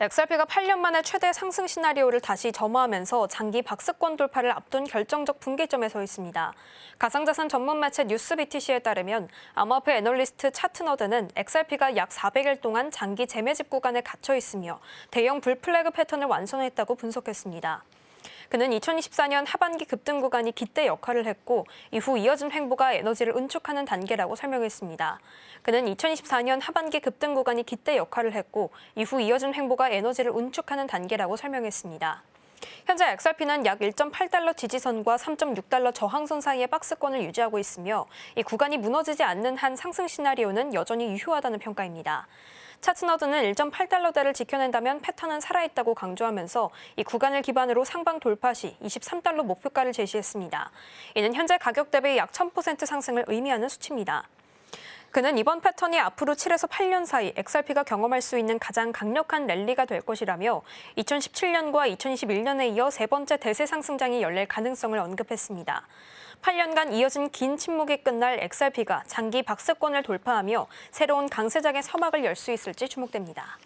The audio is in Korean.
XRP가 8년 만에 최대 상승 시나리오를 다시 점화하면서 장기 박스권 돌파를 앞둔 결정적 분기점에 서 있습니다. 가상자산 전문 매체 뉴스 BTC에 따르면 암호화폐 애널리스트 차트너드는 XRP가 약 400일 동안 장기 재매집 구간에 갇혀 있으며 대형 불플래그 패턴을 완성했다고 분석했습니다. 그는 2024년 하반기 급등 구간이 기대 역할을 했고 이후 이어진 횡보가 에너지를 운축하는 단계라고 설명했습니다. 그는 2024년 하반기 급등 구간이 기대 역할을 했고 이후 이어진 횡보가 에너지를 운축하는 단계라고 설명했습니다. 현재 XRP는 약 1.8달러 지지선과 3.6달러 저항선 사이의 박스권을 유지하고 있으며 이 구간이 무너지지 않는 한 상승 시나리오는 여전히 유효하다는 평가입니다. 차트너드는 1.8달러대를 지켜낸다면 패턴은 살아있다고 강조하면서 이 구간을 기반으로 상방 돌파 시 23달러 목표가를 제시했습니다. 이는 현재 가격 대비 약 1000% 상승을 의미하는 수치입니다. 그는 이번 패턴이 앞으로 7에서 8년 사이 XRP가 경험할 수 있는 가장 강력한 랠리가 될 것이라며 2017년과 2021년에 이어 세 번째 대세 상승장이 열릴 가능성을 언급했습니다. 8년간 이어진 긴 침묵이 끝날 XRP가 장기 박스권을 돌파하며 새로운 강세장의 서막을 열 수 있을지 주목됩니다.